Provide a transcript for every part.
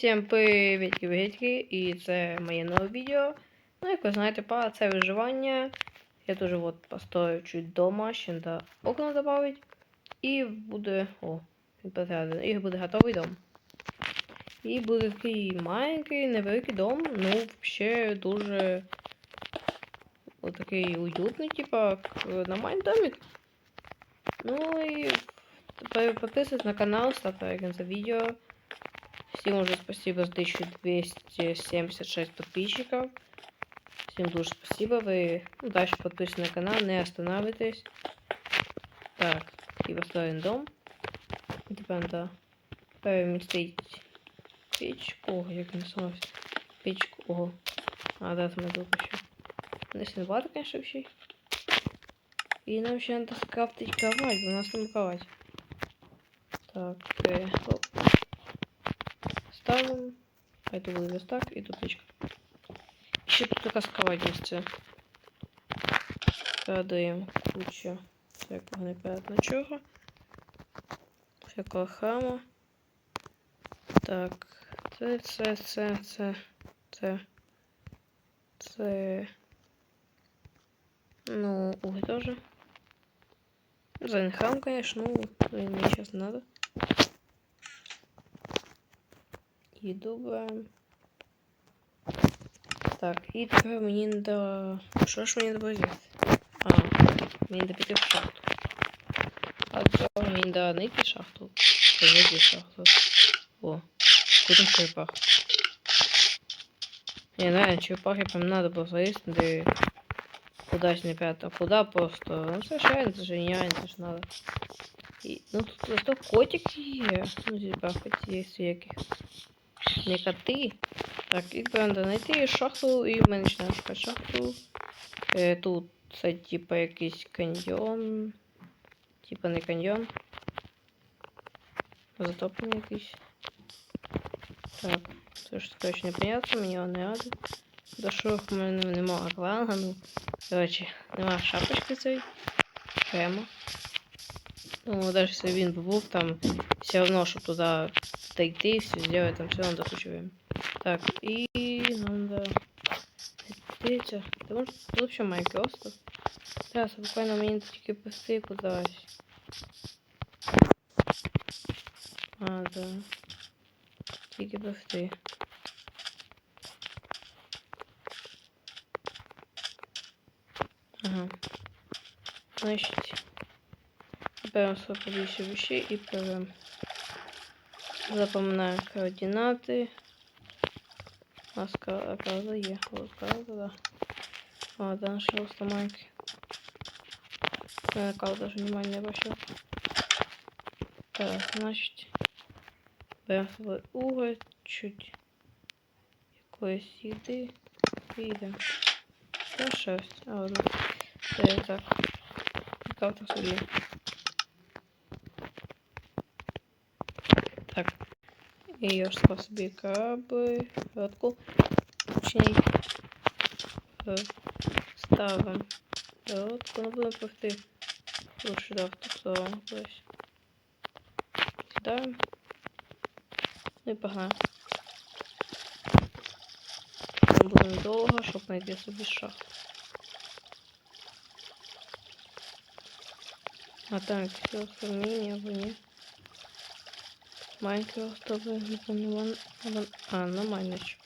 всім привітки вітки і це моє нове відео. Ну, як ви знаєте, па, це виживання. Я дуже от постою чуть дома, ще до окна добавить. І буде. О. І буде готовий дом. І буде такий маленький, невеликий дом. Ну, взагалі дуже от такий уютний, типа, нормальний домик. Ну і підписуйтесь на канал, ставте лайк за відео. Всем уже спасибо за 1276 подписчиков. Всем дуже спасибо. Вы ну, дальше подписаны на канал, не останавливайтесь. Так, и построен дом. И теперь надо переместить печку. Ого, як не сломався. Печку. Ого. А, да, там тут еще. Здесь не багато, конечно, вообще. И нам еще надо скрафтить кровать, бо у нас там кровать. Так, э, оп. Ставим. А это будет верстак и тут печка. Еще тут така сковать місце. Кладаємо кучу всякого непонятного. Всякого хама. Так, це, це, це, це, це, це. Ну, уголь тоже. За не хам, конечно, ну, мне сейчас надо І добавим. Так, і тепер мені надо... Що ж мені треба взяти? А, мені надо піти в шахту. А то мені надо знайти шахту. Заведи шахту. О, куда черепах? Не знаю, черепах я прям надо было залезть, да куда-то не пятно. Куда просто? Ну, совершенно, это же не это же надо. И, ну, тут зато котики есть. Ну, типа, хоть есть всякие. Не коти. Так, треба знайти шахту, і ми починаємо шукати шахту. Е, тут це типа якийсь каньйон. Типа не каньйон. Затоплений якийсь. Так, це ж точно непонятно, мені не надо. До що в мене нема акваланга, ну. Короче, нема шапочки цієї. Прямо. Ну, даже якщо він би був там, все одно, щоб туди дойти, все сделать, там все надо кучу времени. Так, и надо... Видите, потому что тут вообще Майнкрафт. Зараз буквально мені тільки пусти кудись. А, да. Тільки пусти. Ага. Значить, беремо своє побільше вещей і беремо. Запоминаем координаты. У нас ка- правда є. Вот правда, да. А, да, нашелся маленький. Я кого даже внимания обращал. Так, значит. Берем с собой уголь, чуть якоїсь їди і йдемо. Це шерсть. А, ладно. Це так. Карта собі. Так. І я ж склав собі краби, лодку. Точніше, е, ставимо лодку, ну будемо пливти. Лучше да, в ту сторону кудись. Сідаємо. Ну і погнали. Ми будемо довго, щоб знайти собі шахту. А там все остальные або ні. Майнкрафт не помню, вон, а, на майнич.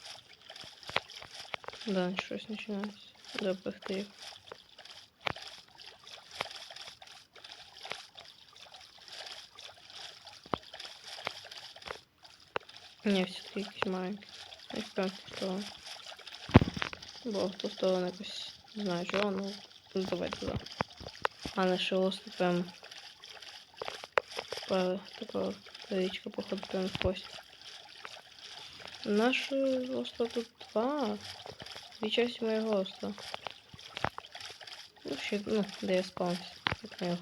Да, щось починається. Допихти їх. Ні, все-таки якийсь маленький. Я прям сторону. Бо в сторону якось не знаю чого, ну давай туди. А на шелости прям по такого річка, походу, прям в кость. Наш роста тут два. Дві часті моєго роста. Ну, ще, ну, де я спавнився. Як моєго.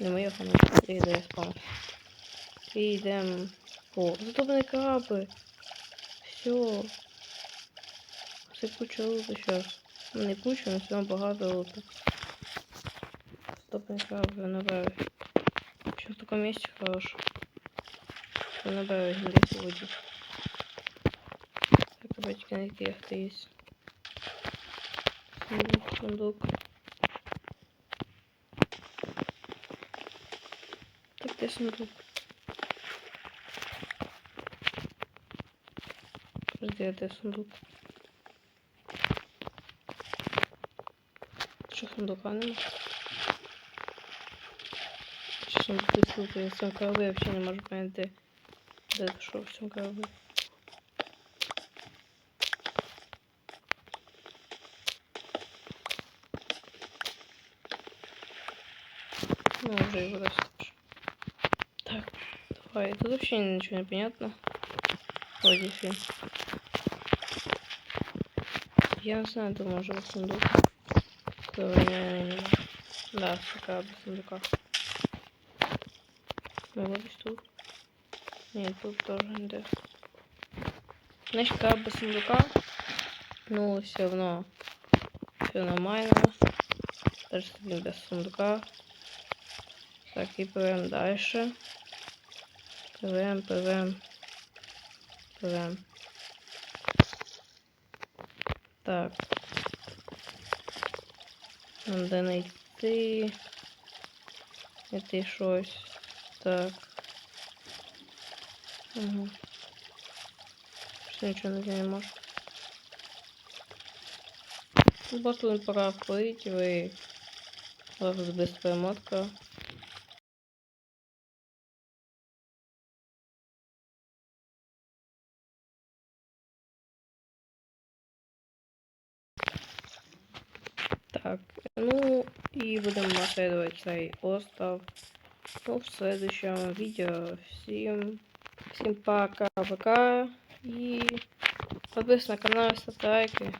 Не моєго, ну, де, де я спавнився. І йдемо. О, затоплені краби. Все. Це куча луту зараз. Ну, не куча, але все одно багато луту. Затоплені краби, набираю. Еще в таком месте хорош. Что набираю здесь воде. Треба тільки знайти, як ти є. Сундук, сундук. Так де сундук? Подожди, де сундук? Що сундука нема? Чи сундук висунутий на цьому кораблі? Я взагалі не можу поняти, де це що в цьому кораблі. Ну, уже его достаточно. Так, давай. Тут вообще ничего не понятно. Вроде фильм. Я не знаю, это может быть сундук. Да, сука, без сундука. Ну, вот тут. Нет, тут тоже не да. Значит, как без сундука. Ну, все равно. Все нормально. Даже с без сундука. Так, і пливемо далі. Пливемо, пливемо. Пливемо. Так. Нам де знайти. Знайти щось. Так. Угу. Що нічого не можу. Ну, пора вплыть, ви зараз без. Так, ну и будем наследовать цей остров. Ну, в следующем видео. Всем, всем пока-пока. И подписывайтесь на канал, ставьте лайки.